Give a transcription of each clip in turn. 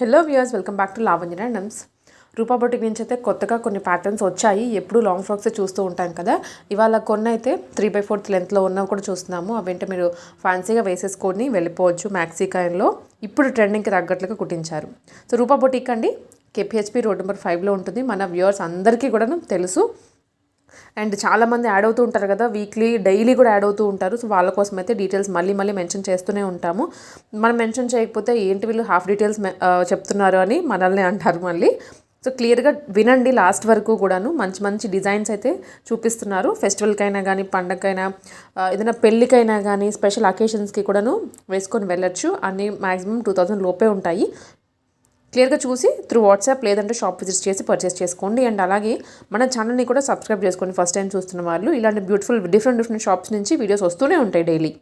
Hello viewers welcome back to Lavanya నండ్స్ Rupa boutique నుంచి అయితే కొత్తగా కొన్ని ప్యాటర్న్స్ వచ్చాయి. ఎప్పుడు లాంగ్ ఫ్రాక్స్ చూస్తూ ఉంటాం కదా. ఇవాళ కొన్ని అయితే త్రీ బై ఫోర్త్ లెంత్లో ఉన్నవి కూడా చూస్తున్నాము. అవేంటే మీరు ఫ్యాన్సీగా వేసేసుకొని వెళ్ళిపోవచ్చు మ్యాక్సీ కాయిన్లో ఇప్పుడు ట్రెండింగ్కి తగ్గట్లుగా కుట్టించారు. సో రూపా బొటిక్ అండి. కేపీహెచ్పి రోడ్ నెంబర్ ఫైవ్లో ఉంటుంది. మన వ్యూవర్స్ అందరికీ కూడా తెలుసు. అండ్ చాలామంది యాడ్ అవుతూ ఉంటారు కదా వీక్లీ డైలీ కూడా యాడ్ అవుతూ ఉంటారు. సో వాళ్ళ కోసం అయితే డీటెయిల్స్ మళ్ళీ మళ్ళీ మెన్షన్ చేస్తూనే ఉంటాము. మనం మెన్షన్ చేయకపోతే ఏంటి వీళ్ళు హాఫ్ డీటెయిల్స్ చెప్తున్నారు అని మనల్ని అంటారు మళ్ళీ. సో క్లియర్గా వినండి లాస్ట్ వరకు కూడాను. మంచి మంచి డిజైన్స్ అయితే చూపిస్తున్నారు. ఫెస్టివల్కైనా కానీ పండగకైనా ఏదైనా పెళ్ళికైనా కానీ స్పెషల్ అకేషన్స్కి కూడాను వేసుకొని వెళ్ళొచ్చు. అన్ని మ్యాక్సిమం టూ థౌజండ్ లోపే ఉంటాయి. క్లియర్గా చూసి త్రూ వాట్సాప్ లేదంటే షాప్ విజిట్ చేసి పర్చేస్ చేసుకోండి. అండ్ అలాగే మన ఛానల్ని కూడా సబ్స్క్రైబ్ చేసుకోండి ఫస్ట్ టైం చూస్తున్న వాళ్ళు ఇలాంటి బ్యూటిఫుల్ డిఫరెంట్ డిఫరెంట్ షాప్స్ నుంచి వీడియోస్ వస్తూనే ఉంటాయి daily.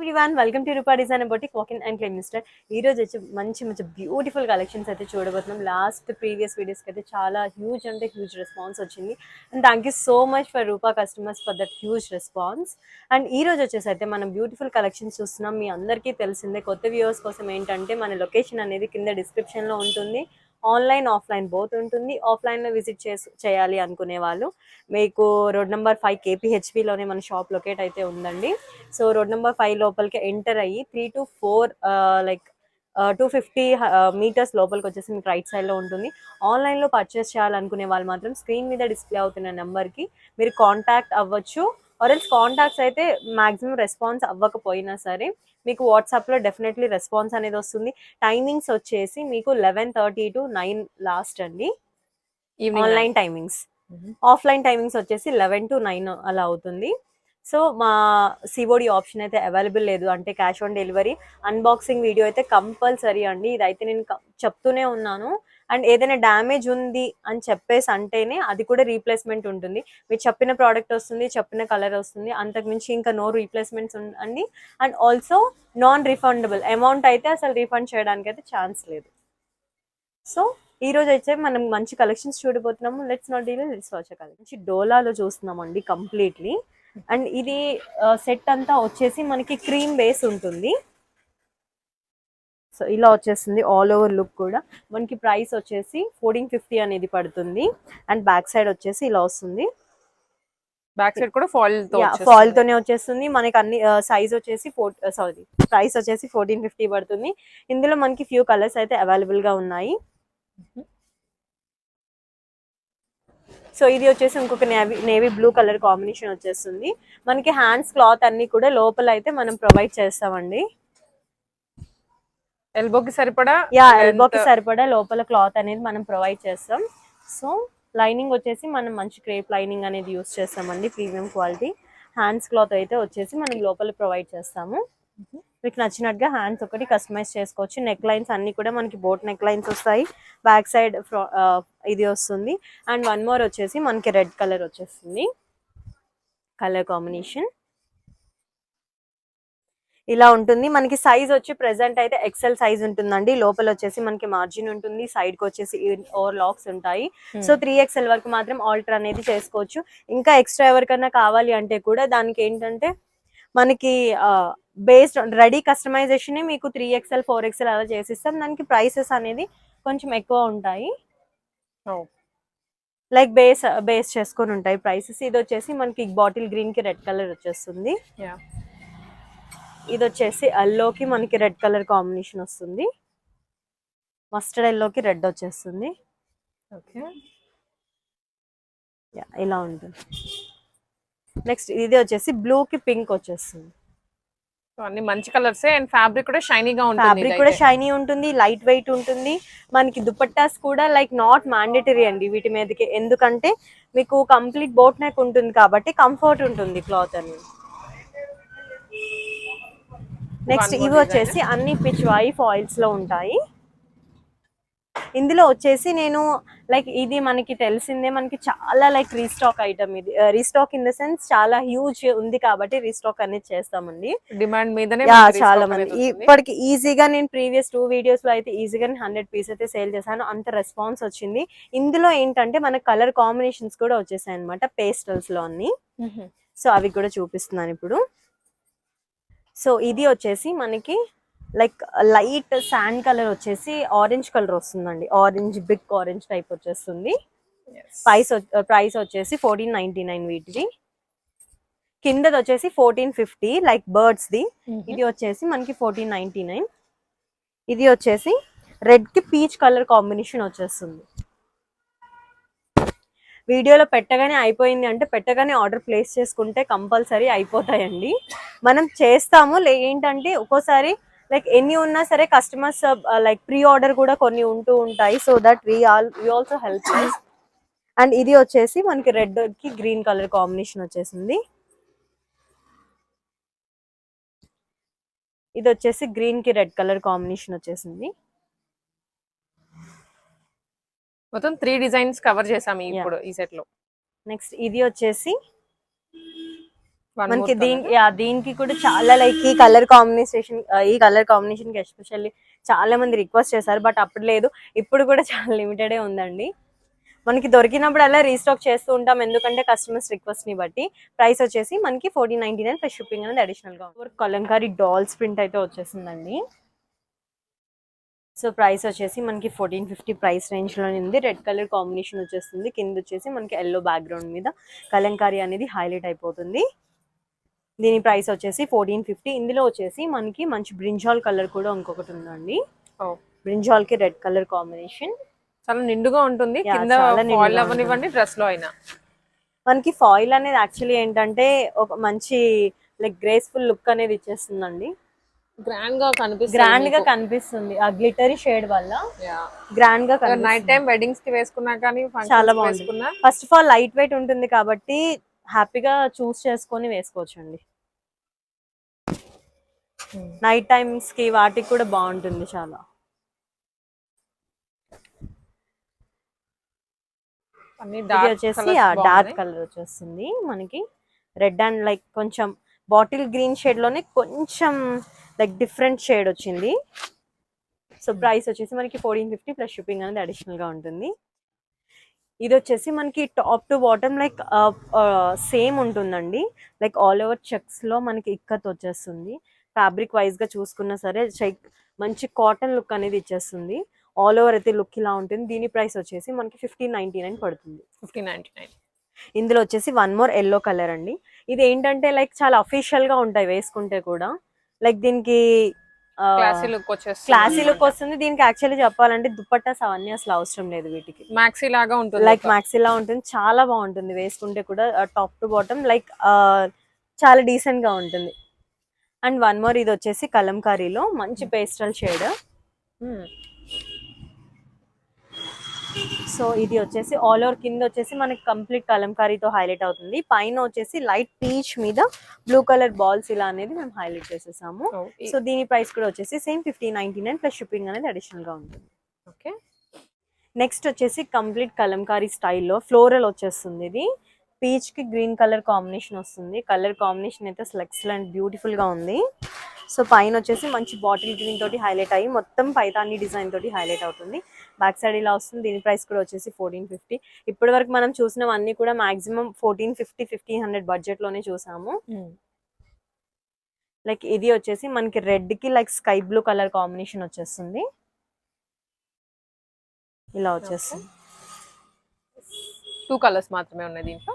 Everyone welcome to Rupa design boutique walk in and claim mister ఈ రోజు వచ్చి మంచి మంచి బ్యూటిఫుల్ కలెక్షన్స్ అయితే చూడబోతున్నాం. లాస్ట్ ప్రీవియస్ వీడియోస్కి అయితే చాలా హ్యూజ్ అంటే హ్యూజ్ రెస్పాన్స్ వచ్చింది. And thank you so much for Rupa customers for that huge response and ఈ రోజు వచ్చేసి అయితే మనం బ్యూటిఫుల్ కలెక్షన్స్ చూస్తున్నాం. మీ అందరికీ తెలిసిందే కొత్త వ్యూవర్స్ కోసం ఏంటంటే మన లొకేషన్ అనేది కింద డిస్క్రిప్షన్లో ఉంటుంది. ఆన్లైన్ ఆఫ్లైన్ బోత్ ఉంటుంది. ఆఫ్లైన్లో విజిట్ చేసి చేయాలి అనుకునే వాళ్ళు. మీకు రోడ్ నెంబర్ ఫైవ్ కేపీహెచ్పిలోనే మన షాప్ లొకేట్ అయితే ఉందండి. సో రోడ్ నెంబర్ ఫైవ్ లోపలికి ఎంటర్ అయ్యి three to four like two fifty metres లోపలికి వచ్చేసి మీకు రైట్ సైడ్లో ఉంటుంది. ఆన్లైన్లో పర్చేస్ చేయాలనుకునే వాళ్ళు మాత్రం స్క్రీన్ మీద డిస్ప్లే అవుతున్న నెంబర్కి మీరు కాంటాక్ట్ అవ్వచ్చు. ఆర్ఎల్స్ కాంటాక్ట్స్ అయితే మాక్సిమం రెస్పాన్స్ అవ్వకపోయినా సరే మీకు వాట్సాప్లో డెఫినెట్లీ రెస్పాన్స్ అనేది వస్తుంది. టైమింగ్స్ వచ్చేసి మీకు eleven thirty to nine last అండి. ఆన్లైన్ టైమింగ్స్ ఆఫ్లైన్ టైమింగ్స్ వచ్చేసి లెవెన్ టు నైన్ అలా అవుతుంది. సో మా సిఓడి ఆప్షన్ అయితే అవైలబుల్ లేదు. అంటే cash on delivery unboxing video అయితే కంపల్సరీ అండి. ఇదైతే నేను చెప్తూనే ఉన్నాను. అండ్ ఏదైనా డ్యామేజ్ ఉంది అని చెప్పేసి అంటేనే అది కూడా రీప్లేస్మెంట్ ఉంటుంది. మీరు చెప్పిన ప్రోడక్ట్ వస్తుంది చెప్పిన కలర్ వస్తుంది అంతకుమించి ఇంకా నో రీప్లేస్మెంట్స్ ఉండండి. And also non refundable. Amount అయితే అసలు రీఫండ్ చేయడానికి అయితే ఛాన్స్ లేదు. సో ఈ రోజు అయితే మనం మంచి కలెక్షన్స్ చూడబోతున్నాము. Let's not deal let's watch మంచి డోలాలో చూస్తున్నామండి కంప్లీట్లీ. అండ్ ఇది సెట్ అంతా వచ్చేసి మనకి క్రీమ్ బేస్ ఉంటుంది. సో ఇలా వచ్చేస్తుంది ఆల్ ఓవర్ లుక్ కూడా. మనకి ప్రైస్ వచ్చేసి ఫోర్టీన్ ఫిఫ్టీ అనేది పడుతుంది. అండ్ బ్యాక్ సైడ్ వచ్చేసి ఇలా వస్తుంది. బ్యాక్ సైడ్ కూడా ఫాల్ ఫాల్ తోనే వచ్చేస్తుంది. మనకి అన్ని సైజ్ వచ్చేసి ఫోర్ సారీ ప్రైస్ వచ్చేసి ఫోర్టీన్ ఫిఫ్టీ పడుతుంది. ఇందులో మనకి ఫ్యూ కలర్స్ అయితే అవైలబుల్గా ఉన్నాయి. సో ఇది వచ్చేసి ఇంకొక navy navy blue colour combination వచ్చేస్తుంది. మనకి హ్యాండ్స్ క్లాత్ అన్ని కూడా లోపల అయితే మనం ప్రొవైడ్ చేస్తామండి. ఎల్బోకి సరిపడా? యా ఎల్బోకి సరిపడా లోపల క్లాత్ అనేది మనం ప్రొవైడ్ చేస్తాం. సో లైనింగ్ వచ్చేసి మనం మంచి క్రేప్ లైనింగ్ అనేది యూస్ చేస్తామండి ప్రీమియం క్వాలిటీ. హ్యాండ్స్ క్లాత్ అయితే వచ్చేసి మనం లోపల ప్రొవైడ్ చేస్తాము. మీకు నచ్చినట్టుగా హ్యాండ్స్ ఒకటి కస్టమైజ్ చేసుకోవచ్చు. నెక్ లైన్స్ అన్ని కూడా మనకి బోట్ నెక్ లైన్స్ వస్తాయి. బ్యాక్ సైడ్ ఇది వస్తుంది. అండ్ వన్ మోర్ వచ్చేసి మనకి రెడ్ కలర్ వచ్చేస్తుంది. Colour combination. ఇలా ఉంటుంది. మనకి సైజ్ వచ్చి ప్రెసెంట్ అయితే ఎక్సెల్ సైజ్ ఉంటుందండి. లోపల వచ్చేసి మనకి మార్జిన్ ఉంటుంది. సైడ్కి వచ్చేసి ఓవర్ లాక్స్ ఉంటాయి. సో త్రీ ఎక్స్ఎల్ వరకు మాత్రం ఆల్టర్ అనేది చేసుకోవచ్చు. ఇంకా ఎక్స్ట్రా ఎవరికైనా కావాలి అంటే కూడా దానికి ఏంటంటే మనకి బేస్డ్ రెడీ కస్టమైజేషన్ మీకు త్రీ ఎక్స్ఎల్ ఫోర్ ఎక్స్ఎల్ అలా చేసిస్తాం. దానికి ప్రైసెస్ అనేది కొంచెం ఎక్కువ ఉంటాయి. లైక్ బేస్ బేస్ చేసుకొని ఉంటాయి ప్రైసెస్ ఇది వచ్చేసి మనకి బాటిల్ గ్రీన్కి రెడ్ కలర్ వచ్చేస్తుంది. ఇది వచ్చేసి ఎల్లోకి మనకి రెడ్ కలర్ కాంబినేషన్ వస్తుంది. మస్టర్డ్ ఎల్లోకి రెడ్ వచ్చేస్తుంది. ఓకే. ఇలా ఉంటుంది. నెక్స్ట్ ఇది వచ్చేసి బ్లూ కి పింక్ వచ్చేస్తుంది. అన్ని మంచి కలర్స్ అండ్ ఫ్యాబ్రిక్ కూడా షైనీగా ఉంటుంది ఫ్యాబ్రిక్ కూడా షైనీ ఉంటుంది లైట్ వెయిట్ ఉంటుంది. మనకి దుపట్టాస్ కూడా లైక్ నాట్ మ్యాండేటరీ అండి వీటి మీదకి. ఎందుకంటే మీకు కంప్లీట్ బోట్ నెక్ ఉంటుంది కాబట్టి కంఫర్ట్ ఉంటుంది క్లాత్ అనేది. నెక్స్ట్ ఇవి వచ్చేసి అన్ని పిచ్ వాయి ఫాయిల్స్లో ఉంటాయి. ఇందులో వచ్చేసి నేను లైక్ ఇది మనకి తెలిసిందే మనకి చాలా లైక్ రీస్టాక్ ఐటమ్ ఇది. రీస్టాక్ ఇన్ ద సెన్స్ చాలా హ్యూజ్ ఉంది కాబట్టి రీస్టాక్ అనేది చేస్తామండి. డిమాండ్ మీదనే మనకి చాలా మంది. ఇప్పటికి ఈజీగా నేను ప్రీవియస్ టూ వీడియోస్లో అయితే ఈజీగా హండ్రెడ్ పీస్ అయితే సేల్ చేశాను. అంత రెస్పాన్స్ వచ్చింది. ఇందులో ఏంటంటే మన కలర్ కాంబినేషన్స్ కూడా వచ్చేసాయి అనమాట పేస్టల్స్లో అన్ని. సో అవి కూడా చూపిస్తున్నాను ఇప్పుడు. సో ఇది వచ్చేసి మనకి లైక్ లైట్ శాండ్ కలర్ వచ్చేసి ఆరెంజ్ కలర్ వస్తుందండి. ఆరెంజ్ బిగ్ ఆరెంజ్ టైప్ వచ్చేస్తుంది. ప్రైస్ ప్రైస్ వచ్చేసి ఫోర్టీన్ నైన్టీ నైన్ వీటిది. కిందది వచ్చేసి fourteen fifty like birds the ఇది వచ్చేసి మనకి ఫోర్టీన్ నైన్టీ నైన్ ఇది వచ్చేసి రెడ్కి పీచ్ కలర్ కాంబినేషన్ వచ్చేస్తుంది. వీడియోలో పెట్టగానే అయిపోయింది అంటే పెట్టగానే ఆర్డర్ ప్లేస్ చేసుకుంటే కంపల్సరీ అయిపోతాయండి. మనం చేస్తాము లే ఏంటంటే ఒక్కోసారి లైక్ ఎన్ని ఉన్నా సరే customers uh, like pre order కూడా కొన్ని ఉంటూ ఉంటాయి. So that we all you also help and ఇది వచ్చేసి మనకి రెడ్కి గ్రీన్ కలర్ కాంబినేషన్ వచ్చేసింది. ఇది వచ్చేసి గ్రీన్కి రెడ్ కలర్ కాంబినేషన్ వచ్చేసింది. మొత్తం త్రీ డిజైన్స్ కవర్ చేసాము ఇప్పుడు ఈ సెట్లో. నెక్స్ట్ ఇది వచ్చేసి మనకి more దీని colour. యా దీనికి కూడా చాలా లైక్ ఈ కలర్ కాంబినేషన్ ఈ కలర్ కాంబినేషన్కి ఎస్పెషల్లీ చాలా మంది రిక్వెస్ట్ చేశారు బట్ అప్పుడు లేదు. ఇప్పుడు కూడా చాలా లిమిటెడే ఉందండి. మనకి దొరికినప్పుడు అలా రీస్టాక్ చేస్తూ ఉంటాం ఎందుకంటే కస్టమర్స్ రిక్వెస్ట్ని బట్టి. ప్రైస్ వచ్చేసి మనకి fourteen ninety nine plus shipping అనేది అడిషనల్గా. కలంకారీ డాల్స్ ప్రింట్ అయితే వచ్చేసిందండి. సో ప్రైస్ వచ్చేసి మనకి ఫోర్టీన్ ఫిఫ్టీ ప్రైస్ రేంజ్లో ఉంది. రెడ్ కలర్ కాంబినేషన్ వచ్చేస్తుంది. కింద వచ్చేసి మనకి ఎల్లో బ్యాక్గ్రౌండ్ మీద కలంకారీ అనేది హైలైట్ అయిపోతుంది. దీని ప్రైస్ వచ్చేసి ఫోర్టీన్ ఫిఫ్టీ. ఇందులో వచ్చేసి మనకి మంచి బ్రింజాల్ కలర్ కూడా ఇంకొకటి ఉందండి. బ్రింజాల్కి రెడ్ కలర్ కాంబినేషన్. చాలా నిండుగా ఉంటుంది. కింద అవ్వనివ్వండి డ్రెస్లో అయినా. మనకి ఫాయిల్ అనేది యాక్చువల్లీ ఏంటంటే ఒక మంచి లైక్ గ్రేస్ఫుల్ లుక్ అనేది ఇచ్చేస్తుందండి. గ్రాండ్గా కనిపిస్తుంది గ్రాండ్గా కనిపిస్తుంది. ఆ గ్లిటరీ షేడ్ వల్ల. గ్రాండ్గా నైట్ టైం వెడ్డింగ్స్కి వేసుకున్నా కానీ చాలా బాగుంది. First of all light weight ఉంటుంది కాబట్టి హ్యాపీగా చూస్ చేసుకొని వేసుకోవచ్చు అండి నైట్ టైమ్స్కి వాటికి కూడా బాగుంటుంది చాలా. వచ్చేసి డార్క్ కలర్ వచ్చేస్తుంది మనకి. రెడ్ అండ్ లైక్ కొంచెం బాటిల్ గ్రీన్ షేడ్లోనే కొంచెం లైక్ డిఫరెంట్ షేడ్ వచ్చింది. సో ప్రైస్ వచ్చేసి మనకి ఫోర్టీన్ ఫిఫ్టీ ప్లస్ షిప్పింగ్ అనేది అడిషనల్గా ఉంటుంది. ఇది వచ్చేసి మనకి top to bottom like same ఉంటుందండి. లైక్ ఆల్ ఓవర్ చెక్స్లో మనకి ఇక్కత్ వచ్చేస్తుంది. ఫ్యాబ్రిక్ వైజ్గా చూసుకున్నా సరే చెక్ మంచి కాటన్ లుక్ అనేది ఇచ్చేస్తుంది. ఆల్ ఓవర్ అయితే లుక్ ఇలా ఉంటుంది. దీని ప్రైస్ వచ్చేసి మనకి ఫిఫ్టీన్ నైన్టీ నైన్ పడుతుంది. Fifty ninety nine. ఇందులో వచ్చేసి వన్ మోర్ ఎల్లో కలర్ అండి. ఇది ఏంటంటే లైక్ చాలా అఫీషియల్గా ఉంటాయి వేసుకుంటే కూడా. లైక్ దీనికి క్లాసీ లుక్ వస్తుంది. దీనికి యాక్చువల్లీ చెప్పాలంటే దుపట్టాస్ అవన్నీ అసలు అవసరం లేదు వీటికి. మ్యాక్సీ లాగా ఉంటుంది లైక్ మ్యాక్సీలా ఉంటుంది. చాలా బాగుంటుంది. వేసుకుంటే కూడా టాప్ టు బాటమ్ లైక్ చాలా డీసెంట్గా ఉంటుంది. అండ్ వన్ మోర్ ఇది వచ్చేసి కలంకారీలో మంచి పేస్టల్ షేడ్ సో ఇది వచ్చేసి ఆల్ ఓవర్ కింద వచ్చేసి మనకి కంప్లీట్ కలంకారీతో హైలైట్ అవుతుంది. పైన వచ్చేసి లైట్ పీచ్ మీద బ్లూ కలర్ బాల్స్ ఇలా అనేది మేము హైలైట్ చేసేసాము. Oh, సో దీని ప్రైస్ కూడా వచ్చేసి same fifty ninety nine plus shipping అనేది అడిషనల్గా ఉంటుంది. ఓకే నెక్స్ట్ వచ్చేసి కంప్లీట్ కలంకారీ స్టైల్లో ఫ్లోరల్ వచ్చేస్తుంది ఇది. పీచ్కి గ్రీన్ కలర్ కాంబినేషన్ వస్తుంది. కలర్ కాంబినేషన్ అయితే అసలు ఎక్సలెంట్ బ్యూటిఫుల్గా ఉంది. సో పైన వచ్చేసి మంచి బాటిల్ గ్రీన్ తోటి హైలైట్ అయ్యి మొత్తం పైతాని డిజైన్ తోటి హైలైట్ అవుతుంది. బ్యాక్ సైడ్ ఇలా వస్తుంది. దీని ప్రైస్ కూడా వచ్చేసి ఫోర్టీన్ ఫిఫ్టీ ఇప్పటి వరకు మనం చూసినవన్నీ కూడా maximum fourteen fifty fifteen hundred బడ్జెట్లోనే చూసాము. లైక్ ఇది వచ్చేసి మనకి రెడ్కి like sky blue colour combination వచ్చేస్తుంది. ఇలా వచ్చేస్తుంది. టూ కలర్స్ మాత్రమే ఉన్నాయి దీంట్లో?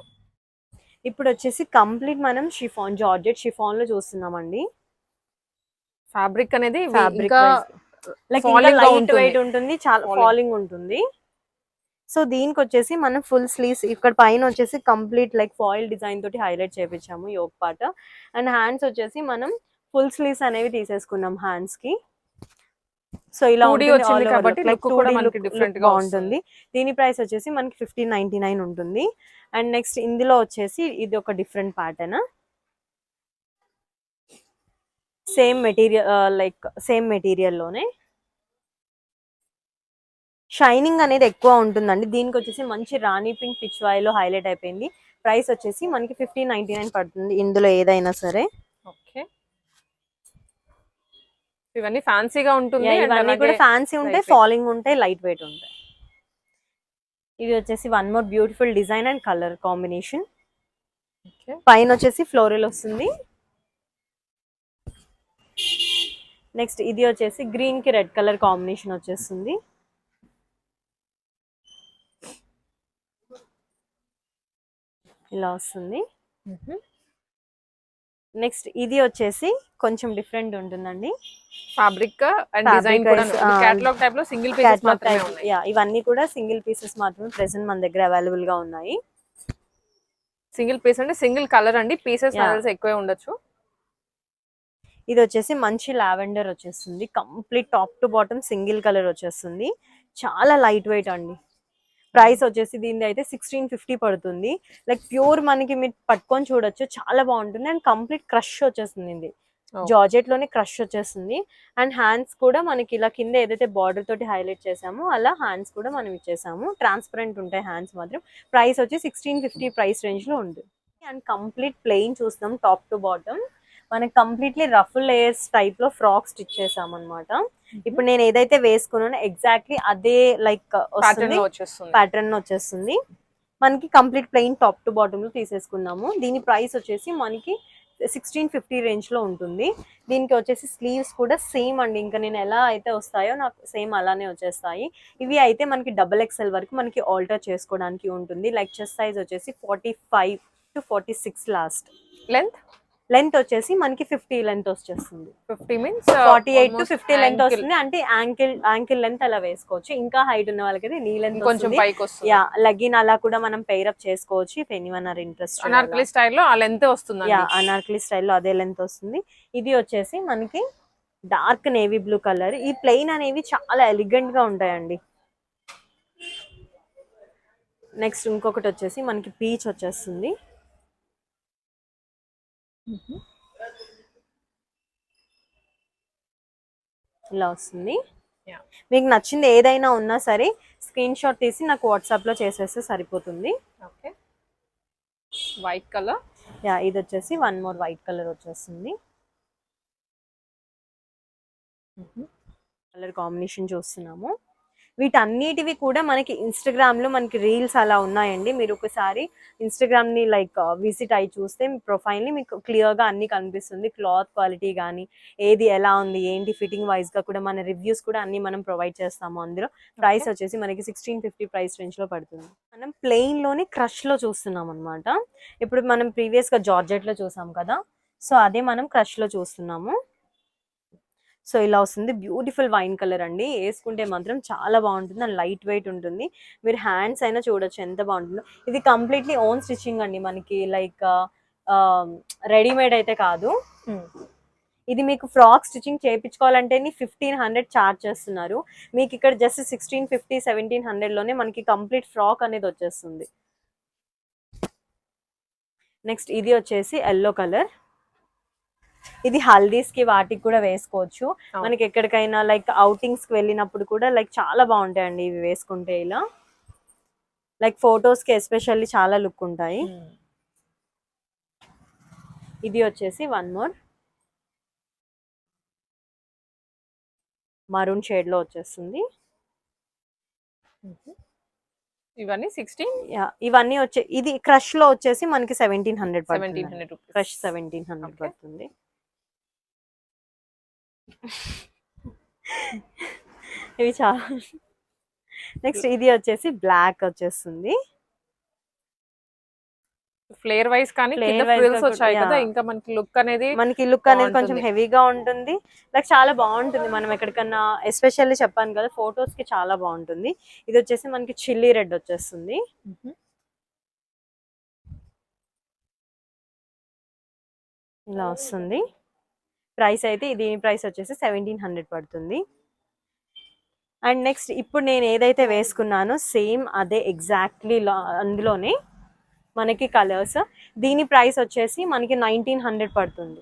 ఇప్పుడు వచ్చేసి కంప్లీట్ మనం షిఫాన్ జార్జెట్ షిఫాన్లో చూస్తున్నామండి. ఫ్యాబ్రిక్ అనేది ఫ్యాబ్రిక్ లైక్ లైట్. వెయిట్ ఉంటుంది చాలా. ఫాలింగ్ ఉంటుంది. సో దీనికి వచ్చేసి మనం ఫుల్ స్లీవ్స్ ఇక్కడ పైన వచ్చేసి కంప్లీట్ లైక్ ఫాయిల్ డిజైన్ తోటి హైలైట్ చేపించాము యోగ్ పాట. అండ్ హ్యాండ్స్ వచ్చేసి మనం ఫుల్ స్లీవ్స్ అనేవి తీసేసుకున్నాం హ్యాండ్స్కి సో ఇలా 2D ఉంటుంది వచ్చింది కాబట్టి look. Like look కూడా 2D మనకి look గా బాగుంటుంది. దీని ప్రైస్ వచ్చేసి మనకి ఫిఫ్టీన్ నైన్టీ నైన్ ఉంటుంది. అండ్ నెక్స్ట్ ఇందులో వచ్చేసి ఇది ఒక different pattern same material like same మెటీరియల్లోనే. Shining అనేది ఎక్కువ ఉంటుందండి. దీనికి వచ్చేసి మంచి రాణి పింక్ పిచ్లో హైలైట్ అయిపోయింది. ప్రైస్ వచ్చేసి మనకి ఫిఫ్టీన్ నైన్టీ నైన్ పడుతుంది. ఇందులో ఏదైనా సరే. ఓకే ఇవన్నీ ఫ్యాన్సీగా ఉంటుంది ఇవన్నీ కూడా ఫ్యాన్సీ ఉంటాయి. ఫాలింగ్ ఉంటాయి లైట్ వెయిట్ ఉంటాయి. ఇది వచ్చేసి one more beautiful design and colour combination. పైన వచ్చేసి ఫ్లోరల్ వస్తుంది. నెక్స్ట్ ఇది వచ్చేసి గ్రీన్కి రెడ్ కలర్ కాంబినేషన్ వచ్చేస్తుంది. ఇలా వస్తుంది. నెక్స్ట్ ఇది వచ్చేసి కొంచెం డిఫరెంట్ ఉంటుందండి. ఫ్యాబ్రిక్ అండ్ డిజైన్ కూడా కేటలాగ్ టైప్లో సింగిల్ పీసెస్ మాత్రమే. ఉన్నాయి. ఇవన్నీ కూడా సింగిల్ పీసెస్ మాత్రమే ప్రెసెంట్ మన దగ్గర అవైలబుల్గా ఉన్నాయి. సింగిల్ పీస్ అంటే సింగిల్ కలర్ అండి పీసెస్. కలర్స్ ఎక్కువే ఉండొచ్చు. ఇది వచ్చేసి మంచి లావెండర్ వచ్చేస్తుంది complete top to bottom single colour వచ్చేస్తుంది. చాలా లైట్ వెయిట్ అండి. ప్రైస్ వచ్చేసి దీని అయితే సిక్స్టీన్ ఫిఫ్టీ పడుతుంది. లైక్ ప్యూర్ మనకి మీరు పట్టుకొని చూడొచ్చు. చాలా బాగుంటుంది. అండ్ కంప్లీట్ క్రష్ వచ్చేస్తుంది ఇది. Oh. జార్జెట్లోనే క్రష్ వచ్చేస్తుంది. అండ్ హ్యాండ్స్ కూడా మనకి ఇలా కింద ఏదైతే బార్డర్ తోటి హైలైట్ చేసామో అలా హ్యాండ్స్ కూడా మనం ఇచ్చేసాము. ట్రాన్స్పరెంట్ ఉంటాయి హ్యాండ్స్ మాత్రం. ప్రైస్ వచ్చి సిక్స్టీన్ ఫిఫ్టీ ప్రైస్ రేంజ్లో ఉంటుంది అండ్ కంప్లీట్ ప్లెయిన్ చూస్తాం టాప్ టు బాటమ్ మనకి కంప్లీట్లీ రఫ్ లేయర్స్ టైప్లో ఫ్రాక్ స్టిచ్ చేసాం అనమాట ఇప్పుడు నేను ఏదైతే వేసుకున్నానో ఎగ్జాక్ట్లీ అదే లైక్ ప్యాటర్న్ వచ్చేస్తుంది. మనకి కంప్లీట్ ప్లెయిన్ టాప్ టు బాటమ్లో తీసేసుకున్నాము. దీని ప్రైస్ వచ్చేసి మనకి సిక్స్టీన్ ఫిఫ్టీ రేంజ్లో ఉంటుంది. దీనికి వచ్చేసి స్లీవ్స్ కూడా సేమ్ అండి. ఇంకా నేను ఎలా అయితే వస్తాయో నాకు సేమ్ అలానే వచ్చేస్తాయి. ఇవి అయితే మనకి డబుల్ ఎక్స్ఎల్ వరకు మనకి ఆల్టర్ చేసుకోవడానికి ఉంటుంది. లైక్ చెస్ట్ సైజ్ వచ్చేసి forty five to forty six last length length వచ్చేసి మనకి ఫిఫ్టీ లెంత్ వచ్చేస్తుంది. Fifty means forty eight to fifty length వస్తుంది. అంటే యాంకిల్ యాంకిల్ లెంత్ అలా వేసుకోవచ్చు. ఇంకా హైట్ ఉన్న వాళ్ళకి నీ లెంత్ కొంచెం పైకి వస్తుంది. యా లగిన్ అలా కూడా మనం పెయిర్ అప్ చేసుకోవచ్చు if anyone are interest anarkali స్టైల్లో ఆ లెంత్ వస్తుంది యా అనార్కలి స్టైల్లో అదే లెంత్ వస్తుంది. ఇది వచ్చేసి మనకి డార్క్ నేవీ బ్లూ కలర్ ఈ ప్లెయిన్ అనేవి చాలా ఎలిగెంట్గా ఉంటాయండి. నెక్స్ట్ ఇంకొకటి వచ్చేసి మనకి పీచ్ వచ్చేస్తుంది. ఇలా వస్తుంది. మీకు నచ్చింది ఏదైనా ఉన్నా సరే స్క్రీన్ షాట్ తీసి నాకు వాట్సాప్లో చేసేస్తే సరిపోతుంది. ఓకే వైట్ కలర్ యా ఇది వచ్చేసి వన్ మోర్ వైట్ కలర్ వచ్చేస్తుంది. కలర్ కాంబినేషన్ చూస్తున్నాము. వీటన్నిటివి కూడా మనకి ఇన్స్టాగ్రామ్లో మనకి రీల్స్ అలా ఉన్నాయండి. మీరు ఒకసారి ఇన్స్టాగ్రామ్ని లైక్ విజిట్ అయి చూస్తే మీ ప్రొఫైల్ని మీకు క్లియర్గా అన్ని కనిపిస్తుంది. క్లాత్ క్వాలిటీ కానీ ఏది ఎలా ఉంది ఏంటి ఫిట్టింగ్ వైజ్గా కూడా మన రివ్యూస్ కూడా అన్ని మనం ప్రొవైడ్ చేస్తాము అందులో. ప్రైస్ వచ్చేసి మనకి సిక్స్టీన్ ఫిఫ్టీ ప్రైస్ రేంజ్లో పడుతుంది. మనం ప్లెయిన్లోని క్రష్లో చూస్తున్నాం అనమాట ఇప్పుడు మనం ప్రీవియస్గా జార్జెట్లో చూసాం కదా సో అదే మనం క్రష్లో చూస్తున్నాము. సో ఇలా వస్తుంది. బ్యూటిఫుల్ వైన్ కలర్ అండి. వేసుకుంటే మాత్రం చాలా బాగుంటుంది. అండ్ లైట్ వెయిట్ ఉంటుంది. మీరు హ్యాండ్స్ అయినా చూడొచ్చు ఎంత బాగుంటుందో. ఇది కంప్లీట్లీ ఓన్ స్టిచ్చింగ్ అండి మనకి. లైక్ రెడీమేడ్ అయితే కాదు. ఇది మీకు ఫ్రాక్ స్టిచ్చింగ్ చేయించుకోవాలంటే ఫిఫ్టీన్ హండ్రెడ్ చార్జ్ చేస్తున్నారు. మీకు ఇక్కడ జస్ట్ సిక్స్టీన్ ఫిఫ్టీ సెవెంటీన్ హండ్రెడ్లోనే మనకి కంప్లీట్ ఫ్రాక్ అనేది వచ్చేస్తుంది. నెక్స్ట్ ఇది వచ్చేసి ఎల్లో కలర్. ఇది హల్దీస్కి వాటికి కూడా వేసుకోవచ్చు. మనకి ఎక్కడికైనా లైక్ అవుటింగ్స్కి వెళ్ళినప్పుడు కూడా లైక్ చాలా బాగుంటాయండి ఇవి వేసుకుంటే ఇలా. లైక్ ఫొటోస్కి ఎస్పెషల్లీ చాలా లుక్ ఉంటాయి. ఇది వచ్చేసి వన్ మోర్ మరూన్ షేడ్లో వచ్చేస్తుంది. ఇవన్నీ సిక్స్టీన్ ఇవన్నీ వచ్చే ఇది క్రష్లో వచ్చేసి మనకి seventeen hundred seventeen hundred crush seventeen hundred. పడుతుంది. ఇవి చాలా. నెక్స్ట్ ఇది వచ్చేసి బ్లాక్ వచ్చేస్తుంది. ఫ్లేర్ వైస్ కానీ ఫ్రిల్స్ వచ్చాయి కదా. ఇంకా మనకి లుక్ అనేది మనకి లుక్ అనేది కొంచెం. హెవీగా ఉంటుంది. లైక్ చాలా బాగుంటుంది. మనం ఎక్కడికన్నా ఎస్పెషల్లీ చెప్పాను కదా ఫొటోస్కి చాలా బాగుంటుంది. ఇది వచ్చేసి మనకి చిల్లీ రెడ్ వచ్చేస్తుంది. ఇలా వస్తుంది. ప్రైస్ అయితే దీని ప్రైస్ వచ్చేసి సెవెంటీన్ హండ్రెడ్ పడుతుంది. అండ్ నెక్స్ట్ ఇప్పుడు నేను ఏదైతే వేసుకున్నానో సేమ్ అదే ఎగ్జాక్ట్లీ అందులోనే మనకి కలర్స్. దీని ప్రైస్ వచ్చేసి మనకి నైన్టీన్ హండ్రెడ్ పడుతుంది.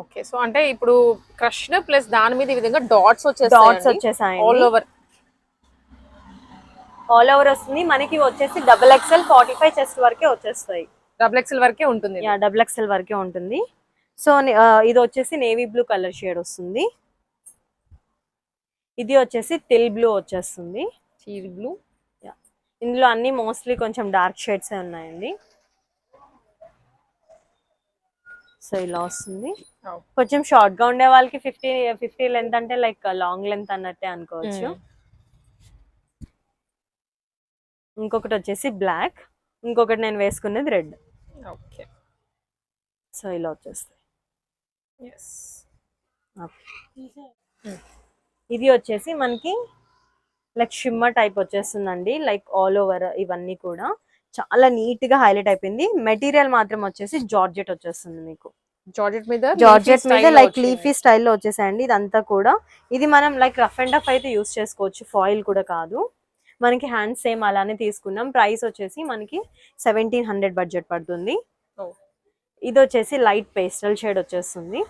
ఓకే సో అంటే ఇప్పుడు క్రష్ ప్లస్ దాని మీద ఈ విధంగా డాట్స్ డాట్స్ వచ్చేస్తాయి వచ్చేసాయి ఆల్ ఓవర్ ఆల్ ఓవర్ వస్తుంది. మనకి వచ్చేసి double XL forty five chest వరకే వచ్చేస్తాయి. డబుల్ ఎక్స్ఎల్ వరకే ఉంటుంది. డబుల్ ఎక్స్ఎల్ వరకే ఉంటుంది. సో ఇది వచ్చేసి నేవీ బ్లూ కలర్ షేడ్ వస్తుంది. ఇది వచ్చేసి టిల్ బ్లూ వచ్చేస్తుంది. Teal blue. ఇందులో అన్ని మోస్ట్లీ కొంచెం డార్క్ షేడ్స్ ఉన్నాయండి. సో ఇలా వస్తుంది. కొంచెం షార్ట్గా ఉండే వాళ్ళకి ఫిఫ్టీ ఫిఫ్టీ లెంత్ అంటే లైక్ లాంగ్ లెంత్ అన్నట్టే అనుకోవచ్చు. ఇంకొకటి వచ్చేసి బ్లాక్. ఇంకొకటి నేను వేసుకునేది రెడ్. ఓకే. సో ఇలా వచ్చేస్తాయి ఎస్ ఇది వచ్చేసి మనకి లైక్ షిమ్మర్ టైప్ వచ్చేస్తుందండి. లైక్ ఆల్ ఓవర్ ఇవన్నీ కూడా. చాలా నీట్గా హైలైట్ అయిపోయింది. మెటీరియల్ మాత్రం వచ్చేసి జార్జెట్ వచ్చేస్తుంది మీకు. జార్జెట్ మీద జార్జెట్ మీద లైక్ లీఫీ స్టైల్లో వచ్చేసాయండి ఇదంతా కూడా. ఇది మనం లైక్ రఫ్ అండ్ టఫ్ అయితే యూస్ చేసుకోవచ్చు. ఫాయిల్ కూడా కాదు. మనకి హ్యాండ్స్ సేమ్ అలానే తీసుకున్నాం. ప్రైస్ వచ్చేసి మనకి సెవెంటీన్ హండ్రెడ్ బడ్జెట్ పడుతుంది. Oh. ఇది వచ్చేసి లైట్ పేస్టల్ షేడ్ వచ్చేస్తుంది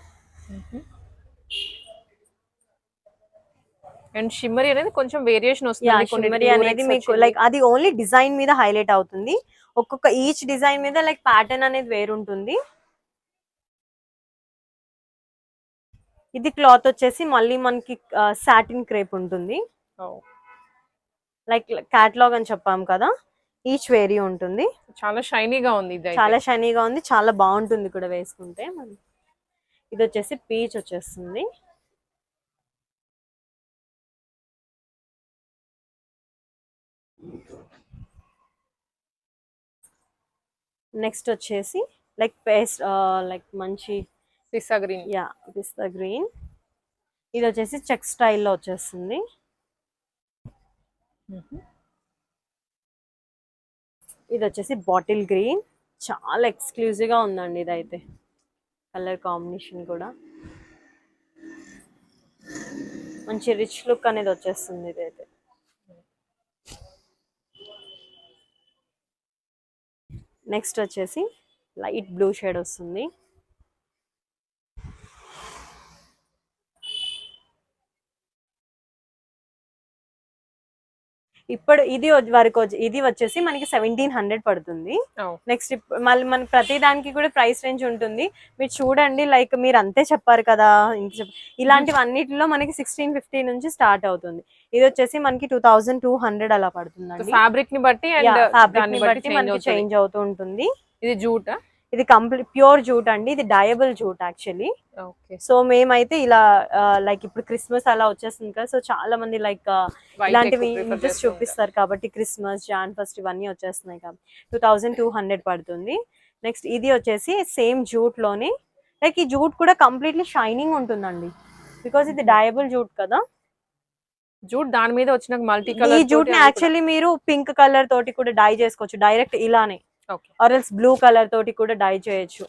అండ్ షిమ్మరీ అనేది కొంచెం వేరియేషన్ వస్తుంది షిమ్మరీ అనేది మీకు. లైక్ అది ఓన్లీ డిజైన్ మీద హైలైట్ అవుతుంది. ఒక్కొక్క ఈచ్ డిజైన్ మీద లైక్ ప్యాటర్న్ అనేది వేరుంటుంది. ఇది క్లాత్ వచ్చేసి మళ్ళీ మనకి సాటిన్ క్రేప్ ఉంటుంది. లైక్ క్యాట్లాగ్ అని చెప్పాం కదా. ఈచ్ వేరీ ఉంటుంది. చాలా షైనీగా ఉంది ఇది చాలా షైనీగా ఉంది చాలా బాగుంటుంది కూడా వేసుకుంటే. మరి ఇది వచ్చేసి పీచ్ వచ్చేస్తుంది. నెక్స్ట్ వచ్చేసి లైక్ పేస్ట్ లైక్ మంచి pista green. Yeah pista green. ఇది వచ్చేసి చెక్ స్టైల్లో వచ్చేస్తుంది. ఇది వచ్చేసి బాటిల్ గ్రీన్. చాలా ఎక్స్క్లూజివ్గా ఉందండి ఇదైతే. కలర్ కాంబినేషన్ కూడా. మంచి రిచ్ లుక్ అనేది వచ్చేస్తుంది ఇదైతే. నెక్స్ట్ వచ్చేసి లైట్ బ్లూ షేడ్ వస్తుంది. ఇప్పుడు ఇది వరకు ఇది వచ్చేసి మనకి సెవెంటీన్ హండ్రెడ్ పడుతుంది. నెక్స్ట్ మళ్ళీ మన ప్రతి దానికి కూడా ప్రైస్ రేంజ్ ఉంటుంది. మీరు చూడండి లైక్ మీరు అంతే చెప్పారు కదా ఇంక చెప్ ఇలాంటివి అన్నిటిలో మనకి సిక్స్టీన్ ఫిఫ్టీ నుంచి స్టార్ట్ అవుతుంది. ఇది వచ్చేసి మనకి టూ థౌసండ్ టూ హండ్రెడ్ అలా పడుతుందండి. ఫ్యాబ్రిక్ని బట్టి ఫ్యాబ్రిక్ని బట్టి మనకి చేంజ్ అవుతూ ఉంటుంది. ఇది జూట్? ఇది కంప్లీట్ ప్యూర్ జూట్ అండి. ఇది dyeable jute actually. Okay. So మేమైతే ఇలా లైక్ ఇప్పుడు క్రిస్మస్ అలా వచ్చేస్తుంది కదా సో చాలా మంది లైక్ ఇలాంటివి ఇంట్రెస్ట్ చూపిస్తారు కాబట్టి క్రిస్మస్ జాన్ ఫస్ట్ ఇవన్నీ వచ్చేస్తున్నాయి కాబట్టి. టూ థౌజండ్ టూ హండ్రెడ్ పడుతుంది. నెక్స్ట్ ఇది వచ్చేసి సేమ్ జూట్లోనే లైక్ ఈ జూట్ కూడా కంప్లీట్లీ షైనింగ్ ఉంటుందండి. బికాస్ ఇది డయబుల్ జూట్ కదా. జూట్ దాని మీద వచ్చిన మల్టీ ఈ కలర్ జూట్ని యాక్చువల్లీ మీరు పింక్ కలర్ తోటి కూడా డై చేసుకోవచ్చు. డైరెక్ట్ ఇలానే. ఆర్ఎల్స్ బ్లూ కలర్ తోటి కూడా డై చేయొచ్చు.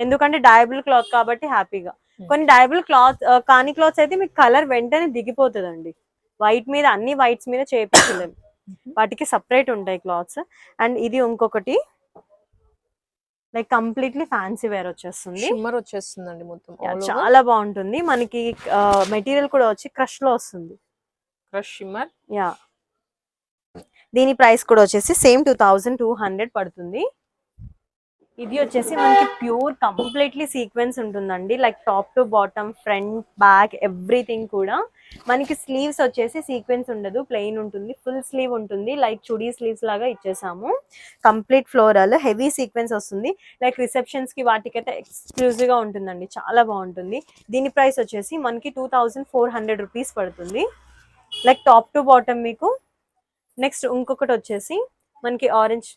ఎందుకంటే డయబుల్ క్లాత్ కాబట్టి హ్యాపీగా Hmm. కొన్ని డయబుల్ క్లాత్ కాని క్లాత్స్ అయితే మీకు కలర్ వెంటనే దిగిపోతుందండి. వైట్ మీద అన్ని వైట్స్ మీద చేపించలేము వాటికి సపరేట్ ఉంటాయి క్లాత్స్ అండ్ ఇది ఇంకొకటి. లైక్ కంప్లీట్లీ ఫ్యాన్సీ వేర్ వచ్చేస్తుంది. షిమ్మర్ వచ్చేస్తుందండి మొత్తం చాలా బాగుంటుంది. మనకి మెటీరియల్ కూడా వచ్చి క్రష్లో వస్తుంది. క్రష్ షిమ్మర్ యా దీని ప్రైస్ కూడా వచ్చేసి same two thousand two hundred పడుతుంది. ఇది వచ్చేసి మనకి ప్యూర్ కంప్లీట్లీ సీక్వెన్స్ ఉంటుందండి. Like top to bottom front back everything కూడా. మనకి స్లీవ్స్ వచ్చేసి సీక్వెన్స్ ఉండదు ప్లెయిన్ ఉంటుంది ఫుల్ స్లీవ్ ఉంటుంది. లైక్ చుడీ స్లీవ్స్ లాగా ఇచ్చేసాము. కంప్లీట్ ఫ్లోరల్ హెవీ సీక్వెన్స్ వస్తుంది. లైక్ రిసెప్షన్స్కి వాటికైతే ఎక్స్క్లూజివ్గా ఉంటుందండి. చాలా బాగుంటుంది. దీని ప్రైస్ వచ్చేసి మనకి two thousand four hundred rupees పడుతుంది. లైక్ టాప్ టు బాటమ్ మీకు నెక్స్ట్ ఇంకొకటి వచ్చేసి మనకి ఆరెంజ్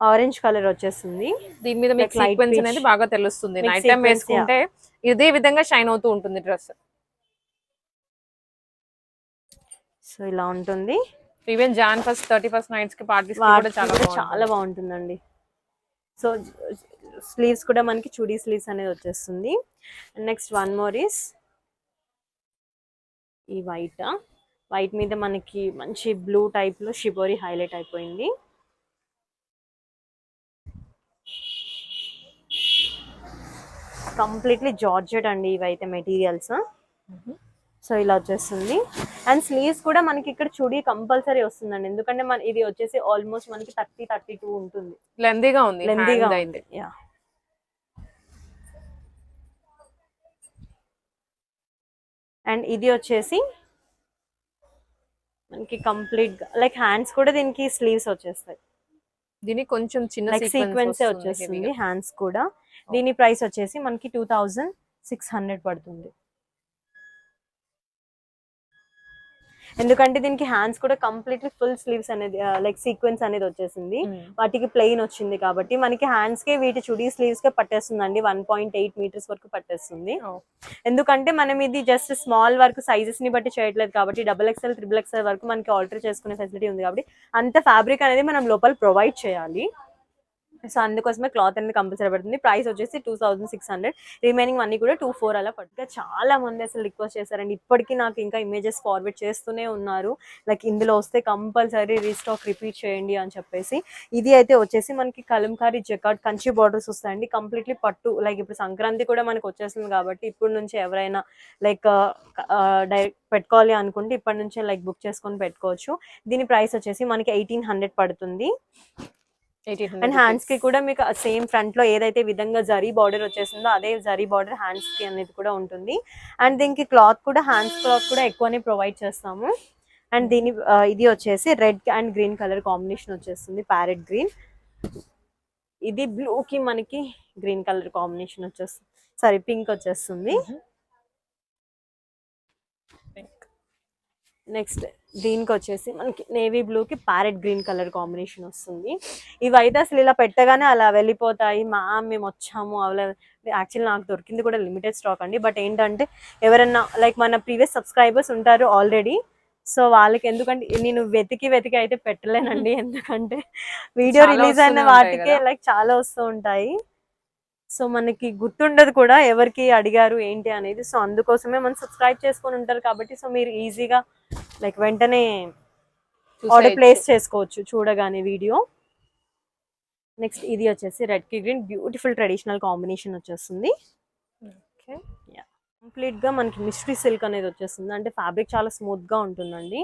ఆరెంజ్ కలర్ వచ్చేస్తుంది. దీని మీద మీకు సీక్వెన్స్. అనేది బాగా తెలుస్తుంది. నైట్ టైం వేసుకుంటే ఇదే విధంగా షైన్ అవుతూ ఉంటుంది డ్రెస్. సో ఇలా ఉంటుంది. Even Jan first thirty first నైట్స్కి parties కూడా చాలా. చాలా బాగుంటుందండి. సో స్లీవ్స్ కూడా మనకి చుడీ స్లీవ్స్ అనేది వచ్చేస్తుంది. నెక్స్ట్ వన్ మోర్ ఈస్ ఈ వైట్ వైట్ మీద మనకి మంచి బ్లూ టైప్లో షిబోరి హైలైట్ అయిపోయింది. కంప్లీట్లీ జార్జెట్ అండి ఇవైతే మెటీరియల్స్. సో ఇలా వచ్చేస్తుంది. అండ్ స్లీవ్స్ కూడా మనకి ఇక్కడ చుడీ కంపల్సరీ వస్తుందండి. ఎందుకంటే మన ఇది వచ్చేసి ఆల్మోస్ట్ మనకి థర్టీ థర్టీ టూ ఉంటుంది. లెందీగా ఉంది. లెందీగా యా అండ్ ఇది వచ్చేసి మనకి కంప్లీట్ లైక్ హ్యాండ్స్ కూడా దీనికి స్లీవ్స్ వచ్చేస్తాయి. దీనికి కొంచెం చిన్న సీక్వెన్స్ వచ్చేస్తుంది హ్యాండ్స్ కూడా. దీని ప్రైస్ వచ్చేసి మనకి టూ థౌజండ్ సిక్స్ హండ్రెడ్ పడుతుంది. ఎందుకంటే దీనికి హ్యాండ్స్ కూడా కంప్లీట్లీ ఫుల్ స్లీవ్స్ అనేది లైక్ సీక్వెన్స్ అనేది వచ్చేసింది. వాటికి ప్లెయిన్ వచ్చింది కాబట్టి మనకి హ్యాండ్స్కి వీటి చుడీ స్లీవ్స్ కే పట్టేస్తుందండి. వన్ పాయింట్ ఎయిట్ మీటర్స్ వరకు పట్టేస్తుంది. ఎందుకంటే మనం ఇది జస్ట్ స్మాల్ వరకు సైజెస్ని బట్టి చేయట్లేదు కాబట్టి డబుల్ ఎక్స్ఎల్ త్రిబుల్ ఎక్స్ఎల్ వరకు మనకి ఆల్టర్ చేసుకునే ఫెసిలిటీ ఉంది కాబట్టి అంత ఫ్యాబ్రిక్ అనేది మనం లోపల ప్రొవైడ్ చేయాలి. సో అందుకోసమే క్లాత్ అనేది కంపల్సరీ పడుతుంది. ప్రైస్ వచ్చేసి two thousand six hundred. Remaining అన్ని కూడా టూ ఫోర్ అలా పడుతుంది. చాలా మంది అసలు రిక్వెస్ట్ చేశారండి. ఇప్పటికీ నాకు ఇంకా ఇమేజెస్ ఫార్వర్డ్ చేస్తూనే ఉన్నారు. లైక్ ఇందులో వస్తే కంపల్సరీ రీస్టాక్ రిపీట్ చేయండి అని చెప్పేసి. ఇది అయితే వచ్చేసి మనకి కలంకారీ జకాట్ కంచి బార్డర్స్ వస్తాయండి. కంప్లీట్లీ పట్టు లైక్ ఇప్పుడు సంక్రాంతి కూడా మనకు వచ్చేస్తుంది కాబట్టి ఇప్పుడు నుంచి ఎవరైనా లైక్ డైరెక్ట్ పెట్టుకోవాలి అనుకుంటే ఇప్పటి నుంచే లైక్ బుక్ చేసుకొని పెట్టుకోవచ్చు. దీని ప్రైస్ వచ్చేసి మనకి ఎయిటీన్ హండ్రెడ్ పడుతుంది. అండ్ హ్యాండ్స్కి కూడా మీకు సేమ్ ఫ్రంట్లో ఏదైతే విధంగా జరీ బార్డర్ వచ్చేసిందో అదే జరీ బార్డర్ హ్యాండ్స్కి అనేది కూడా ఉంటుంది. అండ్ దీనికి క్లాత్ కూడా హ్యాండ్స్ క్లాత్ కూడా ఎక్కువనే ప్రొవైడ్ చేస్తాము. అండ్ దీని ఇది వచ్చేసి red and green colour combination వచ్చేస్తుంది ప్యారెట్ గ్రీన్ ఇది బ్లూ కి మనకి గ్రీన్ కలర్ కాంబినేషన్ వచ్చేస్తుంది. సారీ పింక్ వచ్చేస్తుంది. నెక్స్ట్ దీనికి వచ్చేసి మనకి నేవీ బ్లూ కి ప్యారెట్ గ్రీన్ కలర్ కాంబినేషన్ వస్తుంది. ఇవైతే అసలు ఇలా పెట్టగానే అలా వెళ్ళిపోతాయి. మా మేము వచ్చాము. అలా యాక్చువల్లీ నాకు దొరికింది కూడా లిమిటెడ్ స్టాక్ అండి. బట్ ఏంటంటే ఎవరన్నా లైక్ మన ప్రీవియస్ సబ్స్క్రైబర్స్ ఉంటారు ఆల్రెడీ. సో వాళ్ళకి ఎందుకంటే నేను వెతికి వెతికి అయితే పెట్టలేనండి. ఎందుకంటే వీడియో రిలీజ్ అయిన వాటికే. లైక్ చాలా వస్తూ ఉంటాయి. సో మనకి గుర్తుండదు కూడా ఎవరికి అడిగారు ఏంటి అనేది. సో అందుకోసమే మనం సబ్స్క్రైబ్ చేసుకొని ఉంటారు కాబట్టి సో మీరు ఈజీగా లైక్ వెంటనే ఆర్డర్ ప్లేస్ చేసుకోవచ్చు చూడగానే వీడియో నెక్స్ట్ ఇది వచ్చేసి రెడ్కి గ్రీన్ బ్యూటిఫుల్ ట్రెడిషనల్ కాంబినేషన్ వచ్చేస్తుంది. కంప్లీట్గా మనకి మిస్ట్రీ సిల్క్ అనేది వచ్చేస్తుంది. అంటే ఫ్యాబ్రిక్ చాలా స్మూత్గా ఉంటుందండి.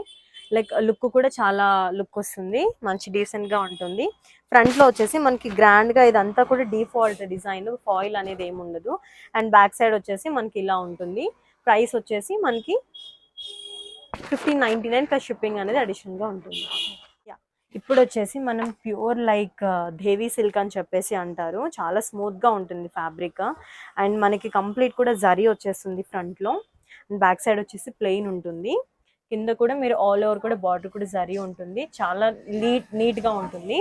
లైక్ లుక్ కూడా చాలా లుక్ వస్తుంది. మంచి డీసెంట్గా ఉంటుంది. ఫ్రంట్లో వచ్చేసి మనకి గ్రాండ్గా ఇదంతా కూడా డిఫాల్ట్ డిజైన్ ఫాయిల్ అనేది ఏమి ఉండదు. అండ్ బ్యాక్ సైడ్ వచ్చేసి మనకి ఇలా ఉంటుంది. ప్రైస్ వచ్చేసి మనకి fifteen ninety nine plus shipping అనేది అడిషనల్గా ఉంటుంది. ఇప్పుడు వచ్చేసి మనం ప్యూర్ లైక్ దేవీ సిల్క్ అని చెప్పేసి అంటారు. చాలా స్మూత్గా ఉంటుంది ఫ్యాబ్రిక్ అండ్ మనకి కంప్లీట్ కూడా జరీ వచ్చేస్తుంది ఫ్రంట్లో అండ్ బ్యాక్ సైడ్ వచ్చేసి ప్లెయిన్ ఉంటుంది. కింద కూడా మీరు ఆల్ ఓవర్ కూడా బార్డర్ కూడా జరీ ఉంటుంది. చాలా నీట్ నీట్గా ఉంటుంది.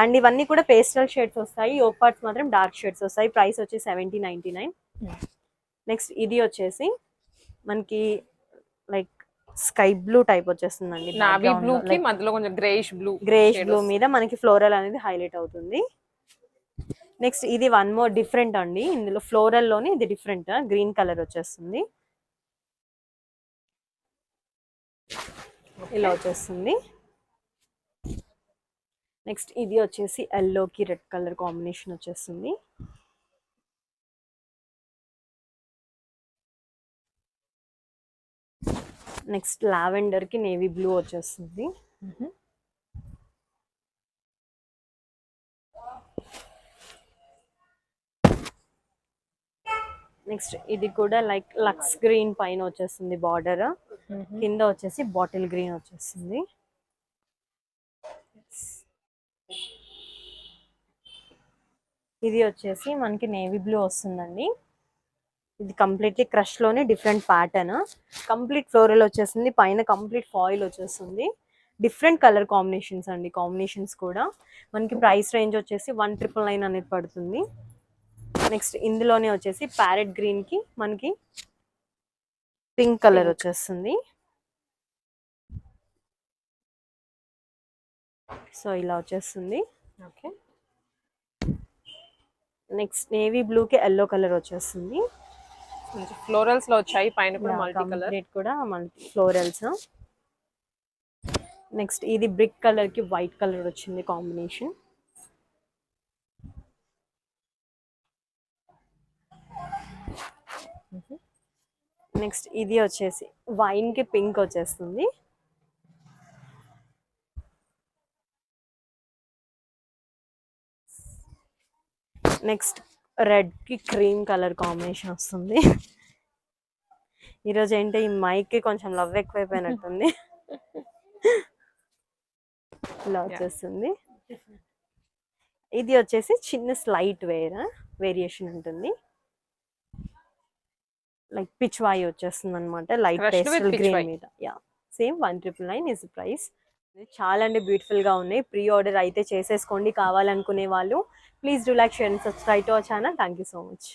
అండ్ ఇవన్నీ కూడా పేస్టల్ షేడ్స్ వస్తాయి. యోగ్ పార్ట్స్ మాత్రం డార్క్ షేడ్స్ వస్తాయి. ప్రైస్ వచ్చి సెవెంటీ నైన్టీ నైన్ నెక్స్ట్ ఇది వచ్చేసి మనకి లైక్ స్కై బ్లూ టైప్ వచ్చేస్తుందండి నావీ బ్లూ కి మధ్యలో కొంచెం గ్రేయిష్ బ్లూ గ్రేష్ బ్లూ మీద మనకి ఫ్లోరల్ అనేది హైలైట్ అవుతుంది. నెక్స్ట్ ఇది వన్ మోర్ డిఫరెంట్ అండి. ఇందులో ఫ్లోరల్లోనే ఇది డిఫరెంట్ గ్రీన్ కలర్ వచ్చేస్తుంది. ఇలా వచ్చేస్తుంది. నెక్స్ట్ ఇది వచ్చేసి yellow కి రెడ్ కలర్ కాంబినేషన్ వచ్చేస్తుంది. నెక్స్ట్ లావెండర్కి నేవీ బ్లూ వచ్చేస్తుంది నెక్స్ట్ ఇది కూడా లైక్ లక్స్ గ్రీన్ పైన వచ్చేస్తుంది బార్డర్ కింద వచ్చేసి బాటిల్ గ్రీన్ వచ్చేస్తుంది. ఇది వచ్చేసి మనకి నేవీ బ్లూ వస్తుందండి. ఇది కంప్లీట్లీ క్రష్లోనే డిఫరెంట్ ప్యాటర్న్. కంప్లీట్ ఫ్లోరల్ వచ్చేసింది పైన కంప్లీట్ ఫాయిల్ వచ్చేస్తుంది. డిఫరెంట్ కలర్ కాంబినేషన్స్ అండి కాంబినేషన్స్ కూడా. మనకి ప్రైస్ రేంజ్ వచ్చేసి వన్ ట్రిపుల్ నైన్ అనేది పడుతుంది. నెక్స్ట్ ఇందులోనే వచ్చేసి ప్యారెట్ గ్రీన్కి మనకి పింక్ కలర్ వచ్చేస్తుంది. సో ఇలా వచ్చేస్తుంది. ఓకే. నెక్స్ట్ నేవీ బ్లూ కి ఎల్లో కలర్ వచ్చేస్తుంది. ఫ్లోరల్స్లో వచ్చాయి. పైన కూడా మల్టీ కలర్ కంప్లీట్ కూడా మల్టీ ఫ్లోరల్స్. నెక్స్ట్ ఇది బ్రిక్ కలర్కి వైట్ కలర్ వచ్చింది కాంబినేషన్. నెక్స్ట్ ఇది వచ్చేసి వైన్కి పింక్ వచ్చేస్తుంది. నెక్స్ట్ రెడ్కి క్రీమ్ కలర్ కాంబినేషన్ వస్తుంది. ఈరోజు ఏంటో ఈ మైక్కి కొంచెం లవ్ ఎక్కువైపోయినట్టుంది. ఇలా వచ్చేస్తుంది. ఇది వచ్చేసి చిన్న స్లైట్ వేర్ వేరియేషన్ ఉంటుంది. లైక్ పిచ్ వాయి వచ్చేస్తుంది అనమాట లైట్ పేస్టల్ గ్రీన్. మీద. Yeah same one triple nine is price చాలా అంటే బ్యూటిఫుల్గా ఉన్నాయి. ప్రీ ఆర్డర్ అయితే చేసేసుకోండి కావాలనుకునే వాళ్ళు. Please do like share and subscribe to our channel thank you so much